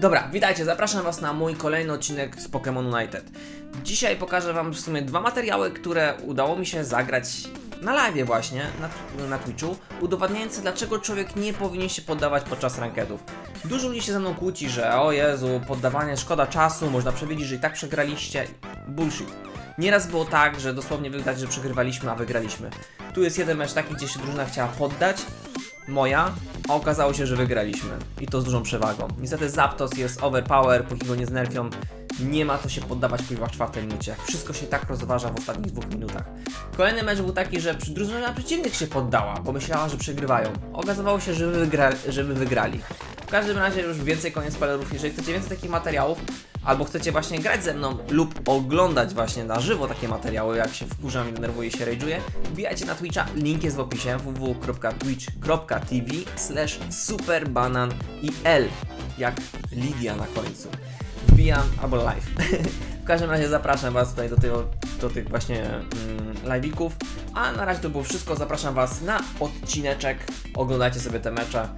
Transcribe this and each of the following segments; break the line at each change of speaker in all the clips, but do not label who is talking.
Dobra, witajcie, zapraszam was na mój kolejny odcinek z Pokémon United. Dzisiaj pokażę wam w sumie dwa materiały, które udało mi się zagrać na live właśnie, na, na Twitchu, udowadniające dlaczego człowiek nie powinien się poddawać podczas rankedów. Dużo ludzi się ze mną kłóci, że o Jezu, poddawanie szkoda czasu, można przewidzieć, że i tak przegraliście. Bullshit. Nieraz było tak, że dosłownie widać, że przegrywaliśmy, a wygraliśmy. Tu jest jeden mecz taki, gdzie się drużyna chciała poddać, moja, a okazało się, że wygraliśmy. I to z dużą przewagą. Niestety Zapdos jest overpower, póki go nie znerfią, nie ma to się poddawać kuźwa w czwartej minucie. Wszystko się tak rozważa w ostatnich dwóch minutach. Kolejny mecz był taki, że drużyna przeciwnych się poddała, bo myślała, że przegrywają. Okazywało się, że wy, wygra, że wy wygrali. W każdym razie już więcej koniec spoilerów. Jeżeli chcecie więcej takich materiałów, albo chcecie właśnie grać ze mną lub oglądać właśnie na żywo takie materiały, jak się wkurzam i denerwuję się rage'uję, wbijajcie na Twitcha, link jest w opisie www.twitch.tv slash superbanan i L jak Lidia na końcu. Wbijam albo live. w każdym razie zapraszam Was tutaj do, do tych właśnie mm, live'ików, a na razie to było wszystko. Zapraszam Was na odcineczek. Oglądajcie sobie te mecze.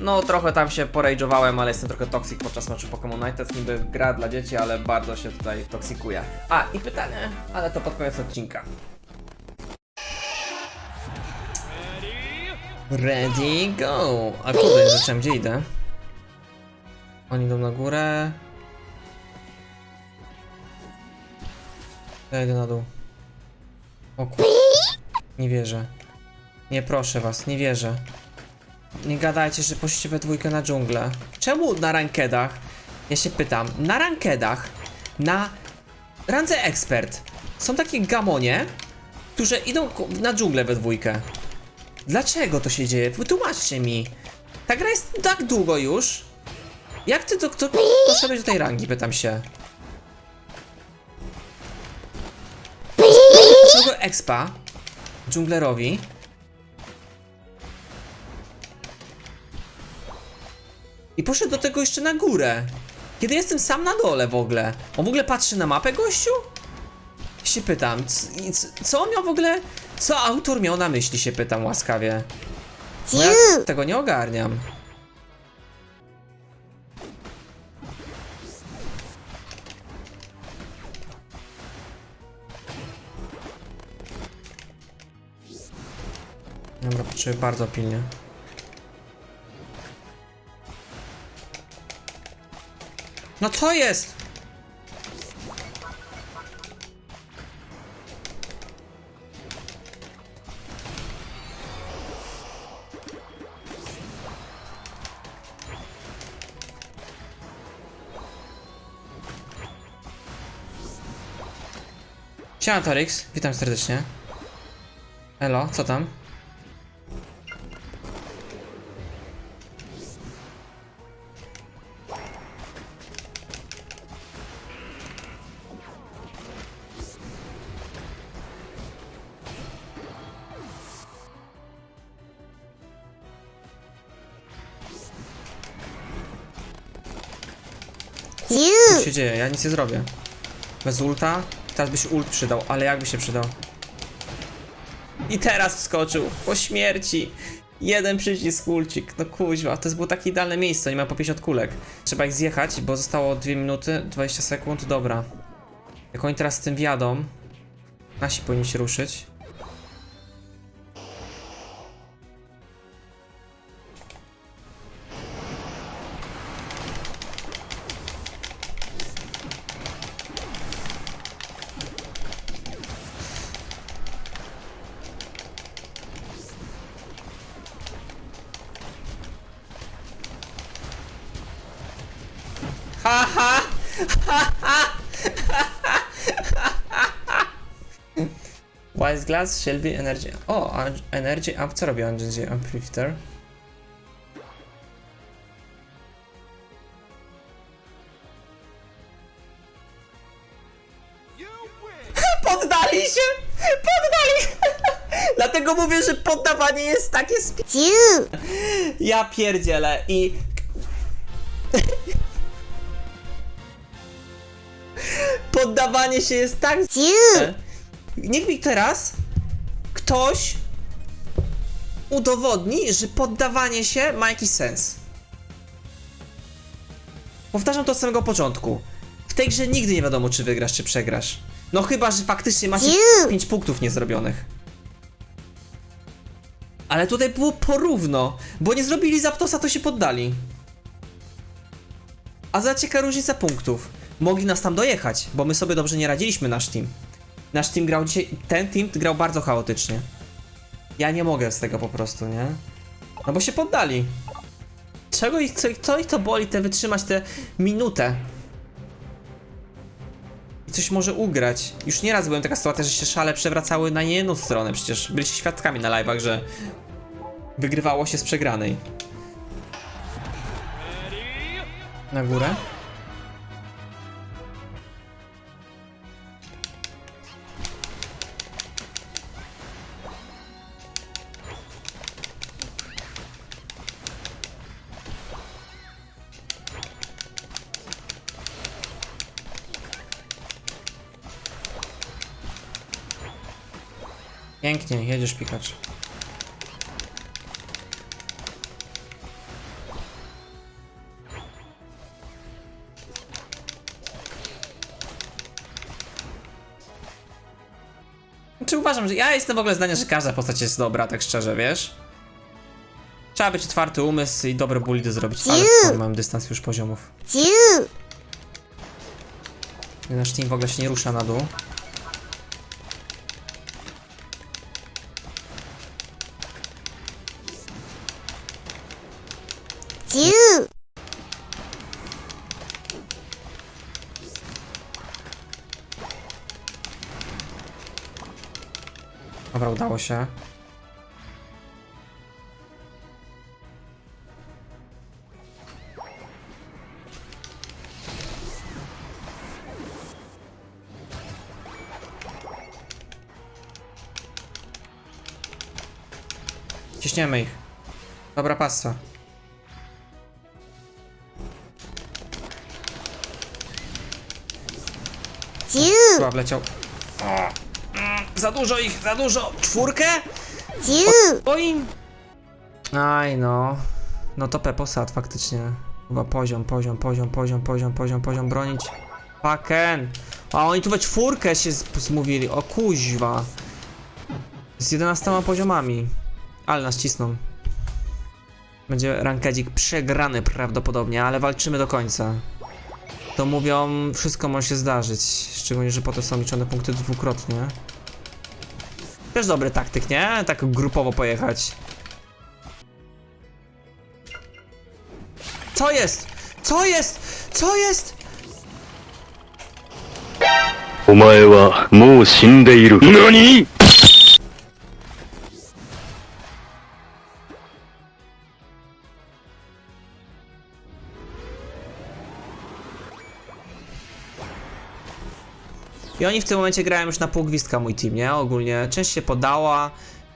No, trochę tam się porage'owałem, ale jestem trochę toxic podczas meczu Pokémon United. Niby gra dla dzieci, ale bardzo się tutaj toksikuję. A, i pytanie, ale to pod koniec odcinka. Ready, go! A kurde, nie zacząłem, gdzie idę? Oni idą na górę. Ja idę na dół. O. Nie wierzę. Nie proszę was, nie wierzę. Nie gadajcie, że poszliście we dwójkę na dżunglę. Czemu na rankedach? Ja się pytam, na rankedach, na randze ekspert są takie gamonie, którzy idą na dżunglę we dwójkę. Dlaczego to się dzieje? Wytłumaczcie mi. Ta gra jest tak długo już. Jak ty do, do, doszedłeś do tej rangi, pytam się. Całego expa dżunglerowi I poszedł do tego jeszcze na górę. Kiedy jestem sam na dole w ogóle. On w ogóle patrzy na mapę, gościu? Się pytam, co on miał w ogóle... Co autor miał na myśli, się pytam łaskawie. Bo ja tego nie ogarniam. Dobra, potrzebuję bardzo pilnie. No co jest? Siema Torix, witam serdecznie. Elo, co tam? Co się dzieje? Ja nic nie zrobię. Bez ulta? Teraz by się ult przydał, ale jakby się przydał? I teraz wskoczył, po śmierci. Jeden przycisk ulcik, no kuźwa, to było takie idealne miejsce, nie ma po 50 kulek. Trzeba ich zjechać, bo zostało 2 minuty, 20 sekund, dobra. Jak oni teraz z tym wjadą, nasi powinni się ruszyć. Wise Glass, Shelby, Energy. O, Energy Up, co robi Energy Amplifier? Poddali się! Poddali! Dlatego mówię, że poddawanie jest takie sp... Ja pierdzielę i... Poddawanie się jest tak... Niech mi teraz ktoś udowodni, że poddawanie się ma jakiś sens. Powtarzam to od samego początku. W tej grze nigdy nie wiadomo, czy wygrasz, czy przegrasz. No chyba, że faktycznie macie 5 punktów niezrobionych. Ale tutaj było porówno, bo nie zrobili Zaptosa, to się poddali. A zacieka różnica punktów. Mogli nas tam dojechać, bo my sobie dobrze nie radziliśmy, nasz team. Nasz team grał dzisiaj, ten team grał bardzo chaotycznie. Ja nie mogę z tego po prostu, nie? No bo się poddali. Czego ich, co, co ich to boli, te wytrzymać tę minutę? I coś może ugrać. Już nieraz byłem taka sytuacja, że się szale przewracały na jedną stronę. Przecież byliście świadkami na live'ach, że wygrywało się z przegranej. Na górę? Pięknie, jedziesz pikacz. Czy uważam, że ja jestem w ogóle zdania, że każda postać jest dobra, tak szczerze, wiesz? Trzeba być otwarty umysł i dobre buildy zrobić, ale mam dystans już poziomów. Nasz team w ogóle się nie rusza na dół. Dobra, udało się. Ciśniemy ich. Dobra passa. Chyba wleciał. O, mm, za dużo ich, za dużo. Czwórkę? Oj. Aj no. No to Pepo sad faktycznie. Chyba poziom, poziom, poziom, poziom, poziom, poziom, poziom bronić. Fucken. A oni tu we czwórkę się zmówili. O kuźwa. Z 11 poziomami. Ale nas cisną. Będzie rankedzik przegrany prawdopodobnie, ale walczymy do końca To mówią, wszystko może się zdarzyć. Szczególnie, że po to są liczone punkty dwukrotnie. Też dobry taktyk, nie? Tak grupowo pojechać. Co jest? Co jest? Co jest?
お前はもう死んでいる。何
Oni w tym momencie grają już na pół gwizdka mój team, nie? Ogólnie część się podała.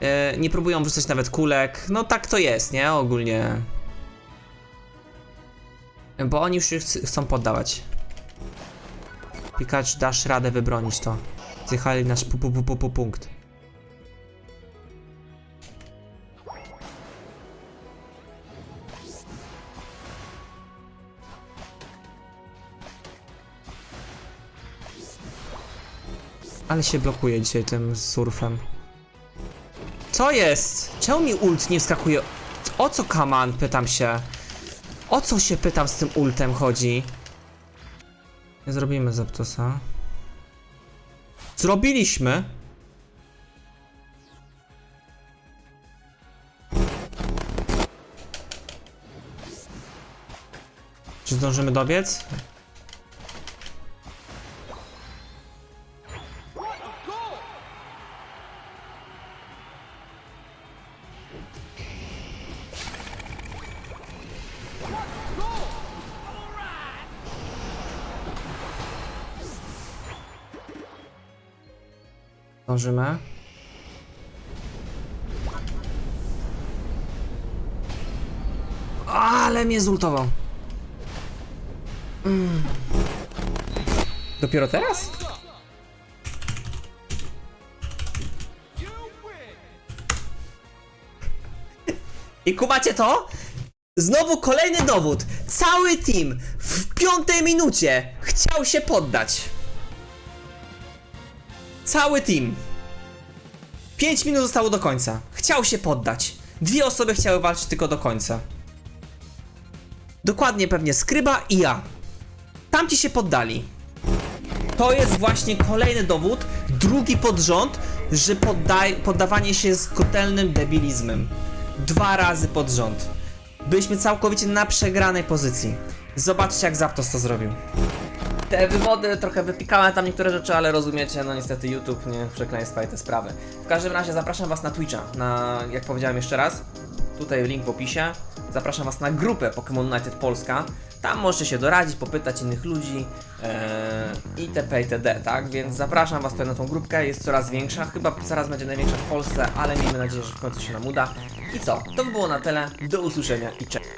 e, nie próbują wrzucać nawet kulek. No tak to jest, nie? Ogólnie. Bo oni już ch- chcą poddawać. Pikacz, dasz radę wybronić to. Zjechali nasz pu, pu, pu, pu punkt. Ale się blokuje dzisiaj tym surfem. Co jest? Czemu mi ult nie wskakuje? O co kaman? Pytam się. O co się pytam z tym ultem chodzi? Nie zrobimy Zaptosa. Zrobiliśmy! Czy zdążymy dobiec? Zdążymy. Ale mnie zultował. Mm. Dopiero teraz? I kumacie to? Znowu kolejny dowód. cały team w piątej minucie chciał się poddać. Cały team. 5 minut zostało do końca. Chciał się poddać. Dwie osoby chciały walczyć tylko do końca. Dokładnie pewnie Skryba i ja. Tamci się poddali. To jest właśnie kolejny dowód, drugi pod rząd, że poddawanie się jest kotelnym debilizmem. Dwa razy pod rząd. Byliśmy całkowicie na przegranej pozycji. Zobaczcie jak Zapdos to zrobił. Te wywody trochę wypikałem tam niektóre rzeczy, ale rozumiecie, no niestety YouTube nie przekleństwa i te sprawy. W każdym razie zapraszam was na Twitcha, na, jak powiedziałem jeszcze raz, tutaj link w opisie. Zapraszam was na grupę Pokémon United Polska. Tam możecie się doradzić, popytać innych ludzi ee, itp. itd. Tak? Więc zapraszam was tutaj na tą grupkę, jest coraz większa, chyba zaraz będzie największa w Polsce, ale miejmy nadzieję, że w końcu się nam uda. I co? To by było na tyle, do usłyszenia i cześć.